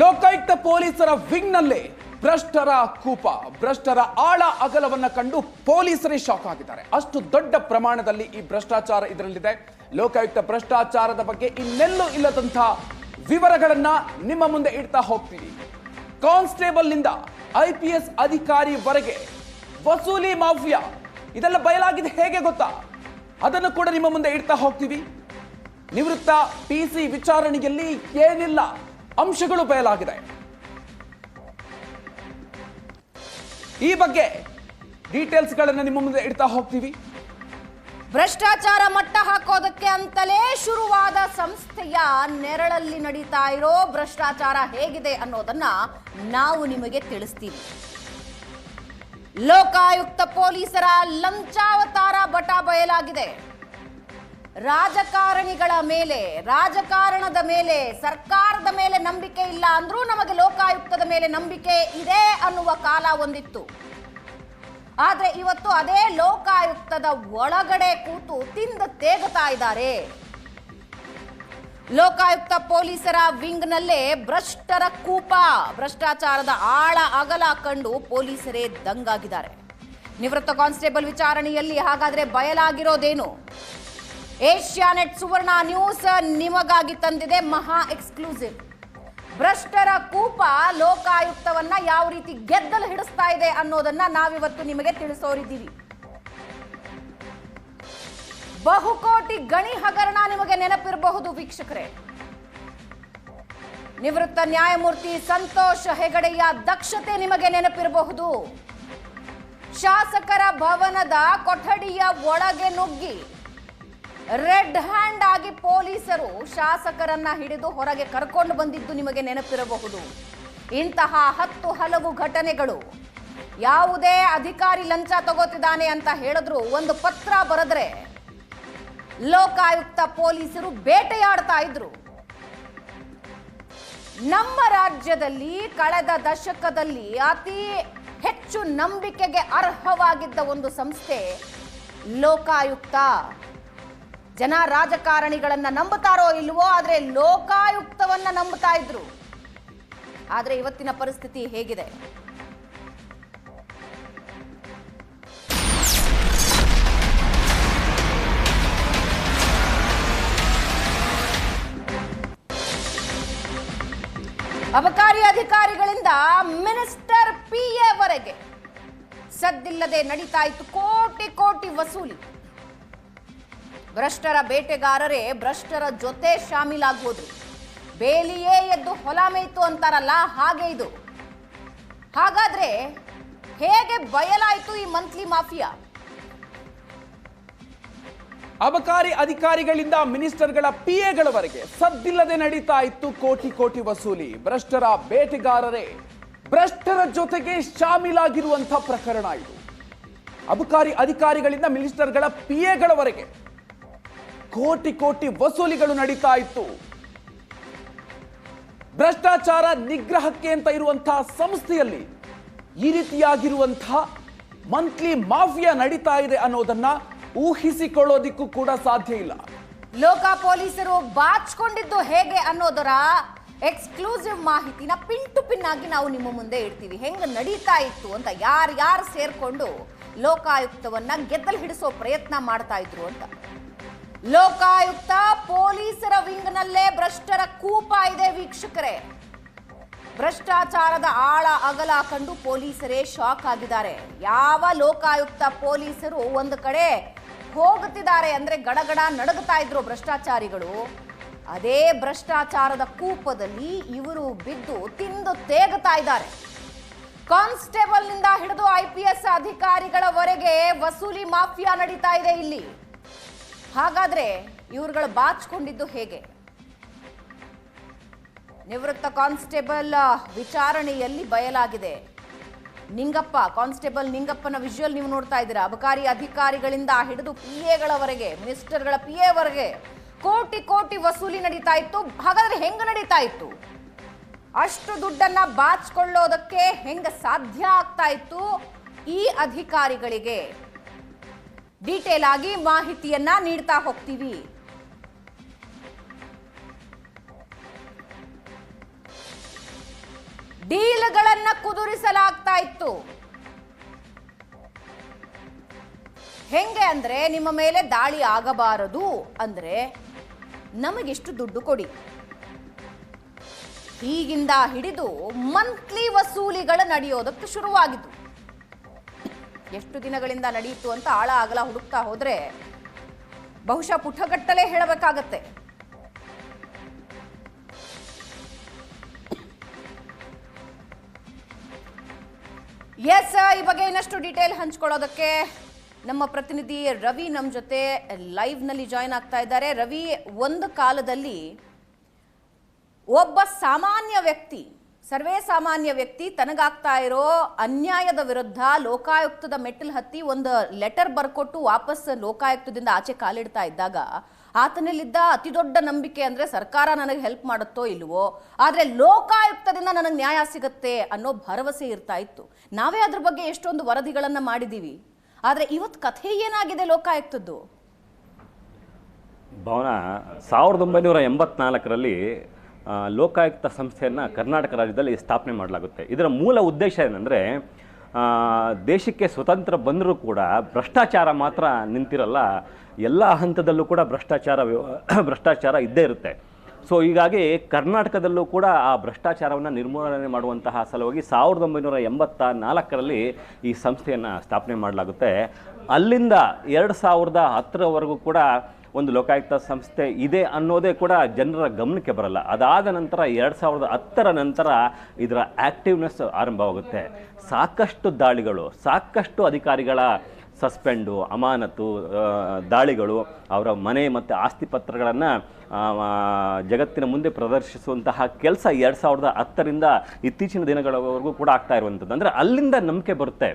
ಲೋಕಾಯುಕ್ತ ಪೊಲೀಸರ ವಿಂಗ್ನಲ್ಲೇ ಭ್ರಷ್ಟರ ಕೂಪ, ಭ್ರಷ್ಟರ ಆಳ ಅಗಲವನ್ನ ಕಂಡು ಪೊಲೀಸರೇ ಶಾಕ್ ಆಗಿದ್ದಾರೆ. ಅಷ್ಟು ದೊಡ್ಡ ಪ್ರಮಾಣದಲ್ಲಿ ಈ ಭ್ರಷ್ಟಾಚಾರ ಇದರಲ್ಲಿದೆ. ಲೋಕಾಯುಕ್ತ ಭ್ರಷ್ಟಾಚಾರದ ಬಗ್ಗೆ ಇನ್ನೆಲ್ಲೂ ಇಲ್ಲದಂತಹ ವಿವರಗಳನ್ನ ನಿಮ್ಮ ಮುಂದೆ ಇಡ್ತಾ ಹೋಗ್ತೀವಿ ಕಾನ್ಸ್ಟೇಬಲ್ನಿಂದ ಐ ಪಿ ಎಸ್ ಅಧಿಕಾರಿವರೆಗೆ ವಸೂಲಿ ಮಾಫಿಯಾ, ಇದೆಲ್ಲ ಬಯಲಾಗಿದೆ ಹೇಗೆ ಗೊತ್ತಾ? ಅದನ್ನು ಕೂಡ ನಿಮ್ಮ ಮುಂದೆ ಇಡ್ತಾ ಹೋಗ್ತೀವಿ. ನಿವೃತ್ತ ಪಿ ಸಿ ವಿಚಾರಣೆಯಲ್ಲಿ ಏನಿಲ್ಲ. ಅಂಶಗಳು ಬಯಲಾಗಿದೆ. ಈ ಬಗ್ಗೆ ಡೀಟೇಲ್ಸ್ಗಳನ್ನು ನಿಮ್ಮ ಮುಂದೆ ಇಡ್ತಾ ಹೋಗ್ತೀವಿ. ಭ್ರಷ್ಟಾಚಾರ ಮಟ್ಟ ಹಾಕೋದಕ್ಕೆ ಅಂತಲೇ ಶುರುವಾದ ಸಂಸ್ಥೆಯ ನೆರಳಲ್ಲಿ ನಡೀತಾ ಇರೋ ಭ್ರಷ್ಟಾಚಾರ ಹೇಗಿದೆ ಅನ್ನೋದನ್ನ ನಾವು ನಿಮಗೆ ತಿಳಿಸ್ತೀವಿ. ಲೋಕಾಯುಕ್ತ ಪೊಲೀಸರ ಲಂಚಾವತಾರ ಬಟ ಬಯಲಾಗಿದೆ. ರಾಜಕಾರಣಿಗಳ ಮೇಲೆ, ರಾಜಕಾರಣದ ಮೇಲೆ, ಸರ್ಕಾರದ ಮೇಲೆ ನಂಬಿಕೆ ಇಲ್ಲ ಅಂದ್ರೂ ನಮಗೆ ಲೋಕಾಯುಕ್ತದ ಮೇಲೆ ನಂಬಿಕೆ ಇದೆ ಅನ್ನುವ ಕಾಲ ಒಂದಿತ್ತು. ಆದ್ರೆ ಇವತ್ತು ಅದೇ ಲೋಕಾಯುಕ್ತದ ಒಳಗಡೆ ಕೂತು ತಿಂದ ತೇಗುತ್ತಾ ಇದ್ದಾರೆ. ಲೋಕಾಯುಕ್ತ ಪೊಲೀಸರ ವಿಂಗ್ನಲ್ಲೇ ಭ್ರಷ್ಟರ ಕೂಪ, ಭ್ರಷ್ಟಾಚಾರದ ಆಳ ಅಗಲ ಕಂಡು ಪೊಲೀಸರೇ ದಂಗಾಗಿದ್ದಾರೆ. ನಿವೃತ್ತ ಕಾನ್ಸ್ಟೇಬಲ್ ವಿಚಾರಣೆಯಲ್ಲಿ ಹಾಗಾದ್ರೆ ಬಯಲಾಗಿರೋದೇನು? ಏಷ್ಯಾನೆಟ್ ಸುವರ್ಣ ನ್ಯೂಸ್ ನಿಮಗಾಗಿ ತಂದಿದೆ ಮಹಾ ಎಕ್ಸ್ಕ್ಲೂಸಿವ್. ಭ್ರಷ್ಟರ ಕೂಪ ಲೋಕಾಯುಕ್ತವನ್ನ ಯಾವ ರೀತಿ ಗೆದ್ದಲು ಹಿಡಿಸ್ತಾ ಇದೆ ಅನ್ನೋದನ್ನ ನಾವಿವತ್ತು ನಿಮಗೆ ತಿಳಿಸೋರಿದ್ದೀವಿ. ಬಹುಕೋಟಿ ಗಣಿ ಹಗರಣ ನಿಮಗೆ ನೆನಪಿರಬಹುದು ವೀಕ್ಷಕರೇ. ನಿವೃತ್ತ ನ್ಯಾಯಮೂರ್ತಿ ಸಂತೋಷ್ ಹೆಗಡೆಯ ದಕ್ಷತೆ ನಿಮಗೆ ನೆನಪಿರಬಹುದು. ಶಾಸಕರ ಭವನದ ಕೊಠಡಿಯ ಒಳಗೆ ನುಗ್ಗಿ ರೆಡ್ ಹ್ಯಾಂಡ್ ಆಗಿ ಪೊಲೀಸರು ಶಾಸಕರನ್ನ ಹಿಡಿದು ಹೊರಗೆ ಕರ್ಕೊಂಡು ಬಂದಿದ್ದು ನಿಮಗೆ ನೆನಪಿರಬಹುದು. ಇಂತಹ ಹತ್ತು ಹಲವು ಘಟನೆಗಳು ಯಾವುದೇ ಅಧಿಕಾರಿ ಲಂಚ ತಗೋತಿದ್ದಾನೆ ಅಂತ ಹೇಳಿದ್ರು, ಒಂದು ಪತ್ರ ಬರೆದ್ರೆ ಲೋಕಾಯುಕ್ತ ಪೊಲೀಸರು ಬೇಟೆಯಾಡ್ತಾ ಇದ್ರು. ನಮ್ಮ ರಾಜ್ಯದಲ್ಲಿ ಕಳೆದ ದಶಕದಲ್ಲಿ ಅತಿ ಹೆಚ್ಚು ನಂಬಿಕೆಗೆ ಅರ್ಹವಾಗಿದ್ದ ಒಂದು ಸಂಸ್ಥೆ ಲೋಕಾಯುಕ್ತ ಜನ ರಾಜಕಾರಣಿಗಳನ್ನ ನಂಬುತ್ತಾರೋ ಇಲ್ವೋ ಆದ್ರೆ ಲೋಕಾಯುಕ್ತವನ್ನ ನಂಬುತ್ತಾ ಇದ್ರು. ಆದ್ರೆ ಇವತ್ತಿನ ಪರಿಸ್ಥಿತಿ ಹೇಗಿದೆ? ಅಬಕಾರಿ ಅಧಿಕಾರಿಗಳಿಂದ ಮಿನಿಸ್ಟರ್ ಪಿ ವರೆಗೆ ಸದ್ದಿಲ್ಲದೆ ನಡೀತಾ ಇತ್ತು ಕೋಟಿ ಕೋಟಿ ವಸೂಲಿ. ಭ್ರಷ್ಟರ ಬೇಟೆಗಾರರೇ, ಭ್ರಷ್ಟರ ಜೊತೆ ಶಾಮೀಲಾಗುವುದು. ಬೇಲಿಯೇ ಎದ್ದು ಹೊಲ ಮೇಯ್ತು ಅಂತಾರಲ್ಲ, ಹಾಗೆ ಇದು. ಹಾಗಾದ್ರೆ ಹೇಗೆ ಬಯಲಾಯಿತು ಈ ಮಂತ್ಲಿ ಮಾಫಿಯಾ? ಅಬಕಾರಿ ಅಧಿಕಾರಿಗಳಿಂದ ಮಿನಿಸ್ಟರ್ಗಳ ಪಿಎಗಳವರೆಗೆ ಸದ್ದಿಲ್ಲದೆ ನಡೀತಾ ಇತ್ತು ಕೋಟಿ ಕೋಟಿ ವಸೂಲಿ. ಭ್ರಷ್ಟರ ಬೇಟೆಗಾರರೇ, ಭ್ರಷ್ಟರ ಜೊತೆಗೆ ಶಾಮೀಲಾಗಿರುವಂತಹ ಪ್ರಕರಣ ಇದು. ಅಬಕಾರಿ ಅಧಿಕಾರಿಗಳಿಂದ ಮಿನಿಸ್ಟರ್ಗಳ ಪಿಎಗಳವರೆಗೆ ಕೋಟಿ ಕೋಟಿ ವಸೂಲಿಗಳು ನಡೀತಾ ಇತ್ತು. ಭ್ರಷ್ಟಾಚಾರ ನಿಗ್ರಹಕ್ಕೆ ಅಂತ ಇರುವಂತಹ ಸಂಸ್ಥೆಯಲ್ಲಿ ಈ ರೀತಿಯಾಗಿರುವಂತಹ ಮಂತ್ಲಿ ಮಾಫಿಯಾ ನಡೀತಾ ಇದೆ ಅನ್ನೋದನ್ನ ಊಹಿಸಿಕೊಳ್ಳೋದಿಕ್ಕೂ ಕೂಡ ಸಾಧ್ಯ ಇಲ್ಲ. ಲೋಕ ಪೊಲೀಸರು ಬಾಚ್ಕೊಂಡಿದ್ದು ಹೇಗೆ ಅನ್ನೋದರ ಎಕ್ಸ್ಕ್ಲೂಸಿವ್ ಮಾಹಿತಿನ ಪಿನ್ ಟು ಪಿನ್ ಆಗಿ ನಾವು ನಿಮ್ಮ ಮುಂದೆ ಇಡ್ತೀವಿ. ಹೆಂಗ ನಡೀತಾ ಇತ್ತು ಅಂತ ಯಾರು ಯಾರು ಸೇರ್ಕೊಂಡು ಲೋಕಾಯುಕ್ತವನ್ನ ಗೆದ್ದಲು ಹಿಡಿಸೋ ಪ್ರಯತ್ನ ಮಾಡ್ತಾ ಇದ್ರು ಅಂತ. ಲೋಕಾಯುಕ್ತ ಪೊಲೀಸರ ವಿಂಗ್ನಲ್ಲೇ ಭ್ರಷ್ಟರ ಕೂಪ ಇದೆ ವೀಕ್ಷಕರೇ. ಭ್ರಷ್ಟಾಚಾರದ ಆಳ ಅಗಲ ಕಂಡು ಪೊಲೀಸರೇ ಶಾಕ್ ಆಗಿದ್ದಾರೆ. ಯಾವ ಲೋಕಾಯುಕ್ತ ಪೊಲೀಸರು ಒಂದು ಕಡೆ ಹೋಗುತ್ತಿದ್ದಾರೆ ಅಂದ್ರೆ ಗಡಗಡ ನಡಗುತ್ತಾ ಇದ್ರು ಭ್ರಷ್ಟಾಚಾರಿಗಳು. ಅದೇ ಭ್ರಷ್ಟಾಚಾರದ ಕೂಪದಲ್ಲಿ ಇವರು ಬಿದ್ದು ತಿಂದು ತೇಗುತ್ತಾ ಇದ್ದಾರೆ. ಕಾನ್ಸ್ಟೇಬಲ್ನಿಂದ ಹಿಡಿದು ಐ ಪಿ ಎಸ್ ಅಧಿಕಾರಿಗಳವರೆಗೆ ವಸೂಲಿ ಮಾಫಿಯಾ ನಡೀತಾ ಇದೆ ಇಲ್ಲಿ. ಹಾಗಾದ್ರೆ ಇವ್ರುಗಳು ಬಾಚ್ಕೊಂಡಿದ್ದು ಹೇಗೆ? ನಿವೃತ್ತ ಕಾನ್ಸ್ಟೇಬಲ್ ವಿಚಾರಣೆಯಲ್ಲಿ ಬಯಲಾಗಿದೆ. ನಿಂಗಪ್ಪ, ಕಾನ್ಸ್ಟೇಬಲ್ ನಿಂಗಪ್ಪನ ವಿಜುವಲ್ ನೀವು ನೋಡ್ತಾ ಇದ್ದೀರಾ? ಅಬಕಾರಿ ಅಧಿಕಾರಿಗಳಿಂದ ಹಿಡಿದು ಪಿ ಎಗಳವರೆಗೆ ಮಿನಿಸ್ಟರ್ಗಳ ಪಿ ಎವರೆಗೆ ಕೋಟಿ ಕೋಟಿ ವಸೂಲಿ ನಡೀತಾ ಇತ್ತು. ಹಾಗಾದ್ರೆ ಹೆಂಗ ನಡೀತಾ ಇತ್ತು? ಅಷ್ಟು ದುಡ್ಡನ್ನ ಬಾಚ್ಕೊಳ್ಳೋದಕ್ಕೆ ಹೆಂಗ ಸಾಧ್ಯ ಆಗ್ತಾ ಇತ್ತು? ಈ ಅಧಿಕಾರಿಗಳಿಗೆ ಡೀಟೇಲ್ ಆಗಿ ಮಾಹಿತಿಯನ್ನ ನೀಡ್ತಾ ಹೋಗ್ತೀವಿ. ಡೀಲ್ಗಳನ್ನ ಕುದುರಿಸಲಾಗ್ತಾ ಇತ್ತು. ಹೆಂಗೆ ಅಂದ್ರೆ ನಿಮ್ಮ ಮೇಲೆ ದಾಳಿ ಆಗಬಾರದು ಅಂದ್ರೆ ನಮಗೆಷ್ಟು ದುಡ್ಡು ಕೊಡಿ. ಹೀಗಿಂದ ಹಿಡಿದು ಮಂತ್ಲಿ ವಸೂಲಿಗಳು ನಡೆಯೋದಕ್ಕೆ ಶುರುವಾಗಿತ್ತು ಎಷ್ಟು ದಿನಗಳಿಂದ ನಡೆಯಿತು ಅಂತ ಆಳ ಆಗಲ ಹುಡುಕ್ತಾ ಹೋದ್ರೆ ಬಹುಶಃ ಪುಟಗಟ್ಟಲೆ ಹೇಳಬೇಕಾಗತ್ತೆ. ಎಸ್ ಈ ಬಗ್ಗೆ ಇನ್ನಷ್ಟು ಡೀಟೇಲ್ ಹಂಚ್ಕೊಳ್ಳೋದಕ್ಕೆ ನಮ್ಮ ಪ್ರತಿನಿಧಿ ರವಿ ನಮ್ಮ ಜೊತೆ ಲೈವ್ನಲ್ಲಿ ಜಾಯ್ನ್ ಆಗ್ತಾ ಇದ್ದಾರೆ. ರವಿ, ಒಂದು ಕಾಲದಲ್ಲಿ ಒಬ್ಬ ಸಾಮಾನ್ಯ ವ್ಯಕ್ತಿ ಸರ್ವೇ ಸಾಮಾನ್ಯ ವ್ಯಕ್ತಿ ತನಗಾಗ್ತಾ ಇರೋ ಅನ್ಯಾಯದ ವಿರುದ್ಧ ಲೋಕಾಯುಕ್ತದ ಮೆಟ್ಟಿಲು ಹತ್ತಿ ಒಂದು ಲೆಟರ್ ಬರ್ಕೊಟ್ಟು ವಾಪಸ್ ಲೋಕಾಯುಕ್ತದಿಂದ ಆಚೆ ಕಾಲಿಡ್ತಾ ಇದ್ದಾಗ ಆತನಲ್ಲಿದ್ದ ಅತಿ ದೊಡ್ಡ ನಂಬಿಕೆ ಅಂದ್ರೆ ಸರ್ಕಾರ ನನಗೆ ಹೆಲ್ಪ್ ಮಾಡುತ್ತೋ ಇಲ್ವೋ, ಆದ್ರೆ ಲೋಕಾಯುಕ್ತದಿಂದ ನನಗೆ ನ್ಯಾಯ ಸಿಗುತ್ತೆ ಅನ್ನೋ ಭರವಸೆ ಇರ್ತಾ ಇತ್ತು. ನಾವೇ ಅದ್ರ ಬಗ್ಗೆ ಎಷ್ಟೊಂದು ವರದಿಗಳನ್ನ ಮಾಡಿದೀವಿ. ಆದ್ರೆ ಇವತ್ತು ಕಥೆ ಏನಾಗಿದೆ ಲೋಕಾಯುಕ್ತದ್ದು? ಭವನ ಸಾವಿರದ ಒಂಬೈನೂರ ಎಂಬತ್ನಾಲ್ಕರಲ್ಲಿ ಲೋಕಾಯುಕ್ತ ಸಂಸ್ಥೆಯನ್ನು ಕರ್ನಾಟಕ ರಾಜ್ಯದಲ್ಲಿ ಸ್ಥಾಪನೆ ಮಾಡಲಾಗುತ್ತೆ. ಇದರ ಮೂಲ ಉದ್ದೇಶ ಏನಂದರೆ ದೇಶಕ್ಕೆ ಸ್ವತಂತ್ರ ಬಂದರೂ ಕೂಡ ಭ್ರಷ್ಟಾಚಾರ ಮಾತ್ರ ನಿಂತಿರಲ್ಲ, ಎಲ್ಲ ಹಂತದಲ್ಲೂ ಕೂಡ ಭ್ರಷ್ಟಾಚಾರ ಭ್ರಷ್ಟಾಚಾರ ಇದ್ದೇ ಇರುತ್ತೆ. ಸೊ ಹೀಗಾಗಿ ಕರ್ನಾಟಕದಲ್ಲೂ ಕೂಡ ಆ ಭ್ರಷ್ಟಾಚಾರವನ್ನು ನಿರ್ಮೂಲನೆ ಮಾಡುವಂತಹ ಸಲುವಾಗಿ ಸಾವಿರದ ಒಂಬೈನೂರ ಎಂಬತ್ತ ನಾಲ್ಕರಲ್ಲಿ ಈ ಸಂಸ್ಥೆಯನ್ನು ಸ್ಥಾಪನೆ ಮಾಡಲಾಗುತ್ತೆ. ಅಲ್ಲಿಂದ ಎರಡು ಸಾವಿರದ ಹತ್ತರವರೆಗೂ ಕೂಡ ಒಂದು ಲೋಕಾಯುಕ್ತ ಸಂಸ್ಥೆ ಇದೆ ಅನ್ನೋದೇ ಕೂಡ ಜನರ ಗಮನಕ್ಕೆ ಬರಲ್ಲ. ಅದಾದ ನಂತರ ಎರಡು ಸಾವಿರದ ಹತ್ತರ ನಂತರ ಇದರ ಆ್ಯಕ್ಟಿವ್ನೆಸ್ ಆರಂಭವಾಗುತ್ತೆ ಸಾಕಷ್ಟು ದಾಳಿಗಳು, ಸಾಕಷ್ಟು ಅಧಿಕಾರಿಗಳ ಸಸ್ಪೆಂಡು, ಅಮಾನತು ದಾಳಿಗಳು, ಅವರ ಮನೆ ಮತ್ತು ಆಸ್ತಿ ಪತ್ರಗಳನ್ನು ಜಗತ್ತಿನ ಮುಂದೆ ಪ್ರದರ್ಶಿಸುವಂತಹ ಕೆಲಸ ಎರಡು ಸಾವಿರದ ಹತ್ತರಿಂದ ಇತ್ತೀಚಿನ ದಿನಗಳವರೆಗೂ ಕೂಡ ಆಗ್ತಾ ಇರುವಂಥದ್ದು. ಅಂದರೆ ಅಲ್ಲಿಂದ ನಂಬಿಕೆ ಬರುತ್ತೆ.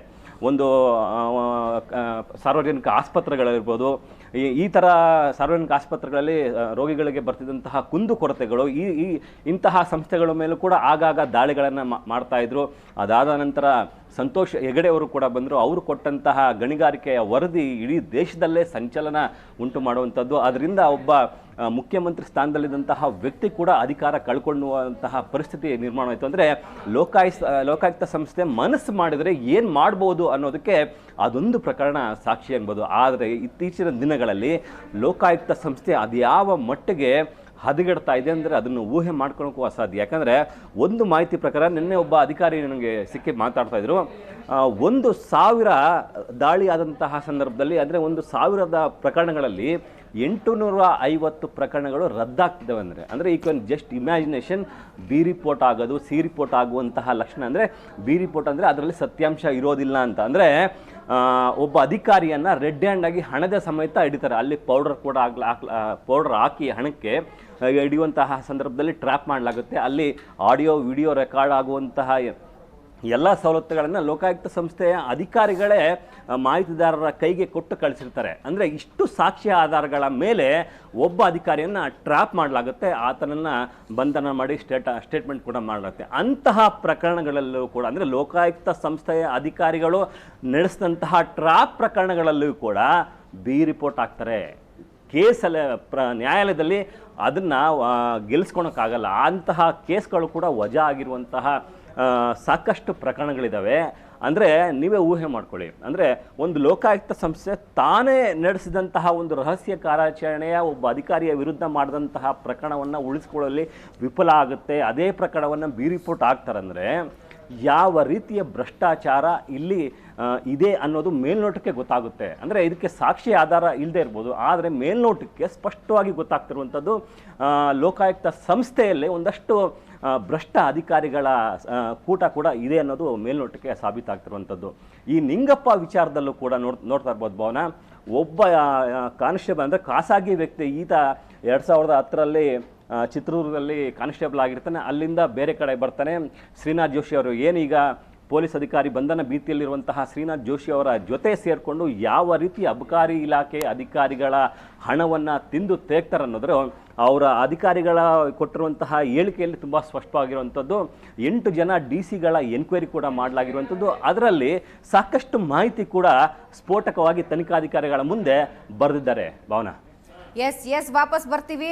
ಒಂದು ಸಾರ್ವಜನಿಕ ಆಸ್ಪತ್ರೆಗಳಿರ್ಬೋದು, ಈ ಈ ಥರ ಸಾರ್ವಜನಿಕ ಆಸ್ಪತ್ರೆಗಳಲ್ಲಿ ರೋಗಿಗಳಿಗೆ ಬರ್ತಿದ್ದಂತಹ ಕುಂದುಕೊರತೆಗಳು ಈ ಈ ಇಂತಹ ಸಂಸ್ಥೆಗಳ ಮೇಲೂ ಕೂಡ ಆಗಾಗ ದಾಳಿಗಳನ್ನು ಮಾಡ್ತಾ ಇದ್ರು. ಅದಾದ ನಂತರ ಸಂತೋಷ್ ಹೆಗಡೆಯವರು ಕೂಡ ಬಂದರು. ಅವರು ಕೊಟ್ಟಂತಹ ಗಣಿಗಾರಿಕೆಯ ವರದಿ ಇಡೀ ದೇಶದಲ್ಲೇ ಸಂಚಲನ ಉಂಟು ಮಾಡುವಂಥದ್ದು. ಅದರಿಂದ ಒಬ್ಬ ಮುಖ್ಯಮಂತ್ರಿ ಸ್ಥಾನದಲ್ಲಿದ್ದಂತಹ ವ್ಯಕ್ತಿ ಕೂಡ ಅಧಿಕಾರ ಕಳ್ಕೊಳ್ಳುವಂತಹ ಪರಿಸ್ಥಿತಿ ನಿರ್ಮಾಣ ಆಯಿತು. ಅಂದರೆ ಲೋಕಾಯುಕ್ತ ಲೋಕಾಯುಕ್ತ ಸಂಸ್ಥೆ ಮನಸ್ಸು ಮಾಡಿದರೆ ಏನು ಮಾಡ್ಬೋದು ಅನ್ನೋದಕ್ಕೆ ಅದೊಂದು ಪ್ರಕರಣ ಸಾಕ್ಷಿ ಅನ್ಬೋದು ಆದರೆ ಇತ್ತೀಚಿನ ದಿನಗಳಲ್ಲಿ ಲೋಕಾಯುಕ್ತ ಸಂಸ್ಥೆ ಅದು ಯಾವ ಮಟ್ಟಿಗೆ ಹದಗೆಡ್ತಾ ಇದೆ ಅಂದರೆ ಅದನ್ನು ಊಹೆ ಮಾಡ್ಕೊಳಕ್ಕೂ ಅಸಾಧ್ಯ. ಯಾಕಂದರೆ ಒಂದು ಮಾಹಿತಿ ಪ್ರಕಾರ ನಿನ್ನೆ ಒಬ್ಬ ಅಧಿಕಾರಿ ನನಗೆ ಸಿಕ್ಕಿ ಮಾತಾಡ್ತಾ ಇದ್ರು. ಒಂದು ಸಾವಿರ ದಾಳಿ ಆದಂತಹ ಸಂದರ್ಭದಲ್ಲಿ, ಅಂದರೆ ಒಂದು ಸಾವಿರದ ಪ್ರಕರಣಗಳಲ್ಲಿ ಎಂಟುನೂರ ಐವತ್ತು ಪ್ರಕರಣಗಳು ರದ್ದಾಗ್ತಿದ್ದಾವೆ ಅಂದರೆ. ಅಂದರೆ ಈ can just imagination B report ಆಗೋದು ಸಿ ರಿಪೋರ್ಟ್ ಆಗುವಂತಹ ಲಕ್ಷಣ ಅಂದರೆ ಬಿ ರಿಪೋರ್ಟ್ ಅಂದರೆ ಅದರಲ್ಲಿ ಸತ್ಯಾಂಶ ಇರೋದಿಲ್ಲ ಅಂತ. ಅಂದರೆ ಒಬ್ಬ ಅಧಿಕಾರಿಯನ್ನು ರೆಡ್ ಹ್ಯಾಂಡ್ ಆಗಿ ಹಣದ ಸಮೇತ ಹಿಡಿತಾರೆ. ಅಲ್ಲಿ ಪೌಡರ್ ಕೂಡ ಆಗ್ಲ ಪೌಡರ್ ಹಾಕಿ ಹಣಕ್ಕೆ ಹಿಡಿಯುವಂತಹ ಸಂದರ್ಭದಲ್ಲಿ ಟ್ರ್ಯಾಪ್ ಮಾಡಲಾಗುತ್ತೆ. ಅಲ್ಲಿ ಆಡಿಯೋ, ವಿಡಿಯೋ ರೆಕಾರ್ಡ್ ಆಗುವಂತಹ ಎಲ್ಲ ಸವಲತ್ತುಗಳನ್ನು ಲೋಕಾಯುಕ್ತ ಸಂಸ್ಥೆಯ ಅಧಿಕಾರಿಗಳೇ ಮಾಹಿತಿದಾರರ ಕೈಗೆ ಕೊಟ್ಟು ಕಳಿಸಿರ್ತಾರೆ. ಅಂದರೆ ಇಷ್ಟು ಸಾಕ್ಷಿ ಆಧಾರಗಳ ಮೇಲೆ ಒಬ್ಬ ಅಧಿಕಾರಿಯನ್ನು ಟ್ರ್ಯಾಪ್ ಮಾಡಲಾಗುತ್ತೆ. ಆತನನ್ನು ಬಂಧನ ಮಾಡಿ ಸ್ಟೇಟ, ಸ್ಟೇಟ್ಮೆಂಟ್ ಕೂಡ ಮಾಡಲಾಗುತ್ತೆ. ಅಂತಹ ಪ್ರಕರಣಗಳಲ್ಲೂ ಕೂಡ, ಅಂದರೆ ಲೋಕಾಯುಕ್ತ ಸಂಸ್ಥೆಯ ಅಧಿಕಾರಿಗಳು ನಡೆಸಿದಂತಹ ಟ್ರ್ಯಾಪ್ ಪ್ರಕರಣಗಳಲ್ಲೂ ಕೂಡ ಬಿ ರಿಪೋರ್ಟ್ ಆಗ್ತಾರೆ ಕೇಸಲ್ಲಿ ಪ್ರ ನ್ಯಾಯಾಲಯದಲ್ಲಿ ಅದನ್ನು ಗೆಲ್ಲಿಸ್ಕೊಳಕ್ಕಾಗಲ್ಲ ಅಂತಹ ಕೇಸ್ಗಳು ಕೂಡ ವಜಾ ಆಗಿರುವಂತಹ ಸಾಕಷ್ಟು ಪ್ರಕರಣಗಳಿದ್ದಾವೆ ಅಂದರೆ ನೀವೇ ಊಹೆ ಮಾಡ್ಕೊಳ್ಳಿ. ಅಂದರೆ ಒಂದು ಲೋಕಾಯುಕ್ತ ಸಂಸ್ಥೆ ತಾನೇ ನಡೆಸಿದಂತಹ ಒಂದು ರಹಸ್ಯ ಕಾರ್ಯಾಚರಣೆಯ ಒಬ್ಬ ಅಧಿಕಾರಿಯ ವಿರುದ್ಧ ಮಾಡಿದಂತಹ ಪ್ರಕರಣವನ್ನು ಉಳಿಸ್ಕೊಳ್ಳಲ್ಲಿ ವಿಫಲ ಆಗುತ್ತೆ. ಅದೇ ಪ್ರಕರಣವನ್ನು ಬಿ ರಿಪೋರ್ಟ್ ಆಗ್ತಾರಂದರೆ ಯಾವ ರೀತಿಯ ಭ್ರಷ್ಟಾಚಾರ ಇಲ್ಲಿ ಇದೆ ಅನ್ನೋದು ಮೇಲ್ನೋಟಕ್ಕೆ ಗೊತ್ತಾಗುತ್ತೆ. ಅಂದರೆ ಇದಕ್ಕೆ ಸಾಕ್ಷಿ ಆಧಾರ ಇಲ್ಲದೆ ಇರ್ಬೋದು. ಆದರೆ ಮೇಲ್ನೋಟಕ್ಕೆ ಸ್ಪಷ್ಟವಾಗಿ ಗೊತ್ತಾಗ್ತಿರುವಂಥದ್ದು ಲೋಕಾಯುಕ್ತ ಸಂಸ್ಥೆಯಲ್ಲೇ ಒಂದಷ್ಟು ಭ್ರಷ್ಟ ಅಧಿಕಾರಿಗಳ ಕೂಟ ಕೂಡ ಇದೆ ಅನ್ನೋದು ಮೇಲ್ನೋಟಕ್ಕೆ ಸಾಬೀತಾಗ್ತಿರುವಂಥದ್ದು. ಈ ನಿಂಗಪ್ಪ ವಿಚಾರದಲ್ಲೂ ಕೂಡ ನೋಡ್, ನೋಡ್ತಾ ಇರ್ಬೋದು ಭವನ. ಒಬ್ಬ ಕಾನ್ಸ್ಟೇಬಲ್ ಅಂದರೆ ಖಾಸಗಿ ವ್ಯಕ್ತಿ. ಈತ ಎರಡು ಸಾವಿರದ ಹತ್ತರಲ್ಲಿ ಚಿತ್ರದುರ್ಗದಲ್ಲಿ ಕಾನ್ಸ್ಟೇಬಲ್ ಆಗಿರ್ತಾನೆ. ಅಲ್ಲಿಂದ ಬೇರೆ ಕಡೆ ಬರ್ತಾನೆ. ಶ್ರೀನಾಥ್ ಜೋಶಿ ಅವರು ಏನೀಗ ಪೊಲೀಸ್ ಅಧಿಕಾರಿ ಬಂಧನ ಭೀತಿಯಲ್ಲಿರುವಂತಹ ಶ್ರೀನಾಥ್ ಜೋಶಿ ಅವರ ಜೊತೆ ಸೇರಿಕೊಂಡು ಯಾವ ರೀತಿ ಅಬಕಾರಿ ಇಲಾಖೆ ಅಧಿಕಾರಿಗಳ ಹಣವನ್ನು ತಿಂದು ತೇಗ್ತಾರೆ ಅನ್ನೋದ್ರು ಅವರ ಅಧಿಕಾರಿಗಳ ಕೊಟ್ಟಿರುವಂತಹ ಹೇಳಿಕೆಯಲ್ಲಿ ತುಂಬ ಸ್ಪಷ್ಟವಾಗಿರುವಂಥದ್ದು. ಎಂಟು ಜನ ಡಿ ಸಿಗಳ ಎನ್ಕ್ವೈರಿ ಕೂಡ ಮಾಡಲಾಗಿರುವಂಥದ್ದು. ಅದರಲ್ಲಿ ಸಾಕಷ್ಟು ಮಾಹಿತಿ ಕೂಡ ಸ್ಫೋಟಕವಾಗಿ ತನಿಖಾಧಿಕಾರಿಗಳ ಮುಂದೆ ಬರೆದಿದ್ದಾರೆ. ಭಾವನಾ. ಎಸ್ ಎಸ್ ವಾಪಸ್ ಬರ್ತೀವಿ.